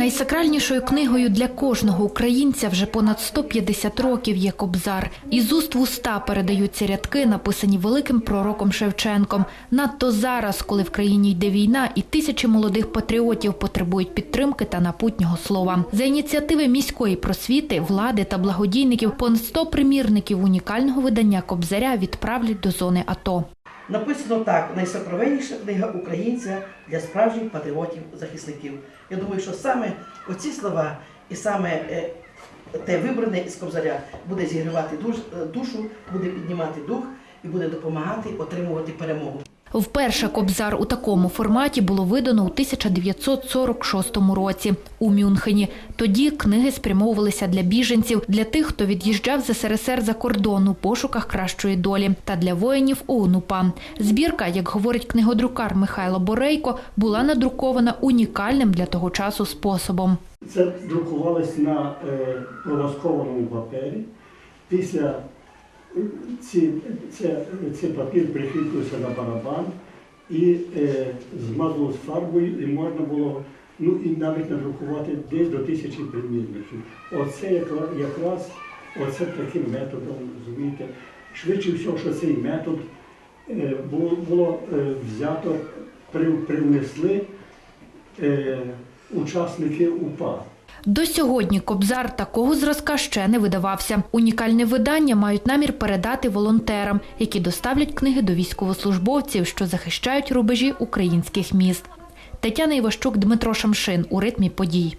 Найсакральнішою книгою для кожного українця вже понад 150 років є Кобзар. Із уст в уста передаються рядки, написані великим пророком Шевченком. Надто зараз, коли в країні йде війна, і тисячі молодих патріотів потребують підтримки та напутнього слова. За ініціативи міської просвіти, влади та благодійників понад 100 примірників унікального видання Кобзаря відправлять до зони АТО. Написано так: найсокровенніша книга українця для справжніх патріотів-захисників. Я думаю, що саме оці слова і саме е, те вибране із кобзаря буде зігрівати е, душу, буде піднімати дух і буде допомагати отримувати перемогу. Вперше Кобзар у такому форматі було видано у 1946 році у Мюнхені. Тоді книги спрямовувалися для біженців, для тих, хто від'їжджав з СРСР за кордон у пошуках кращої долі, та для воїнів ОУН-УПА. Збірка, як говорить книгодрукар Михайло Борейко, була надрукована унікальним для того часу способом. Це друкувалось на е, полоскованому папері. Після ці, це, цей папір прикріплювався на барабан і е, змазувався фарбою, і можна було ну, і навіть надрукувати десь до тисячі примірників. Оце якраз, якраз оце таким методом, розумієте. Швидше всього, що цей метод е, було, було е, взято, при, привнесли е, учасники УПА. До сьогодні Кобзар такого зразка ще не видавався. Унікальне видання мають намір передати волонтерам, які доставлять книги до військовослужбовців, що захищають рубежі українських міст. Тетяна Іващук, Дмитро Шамшин у ритмі подій.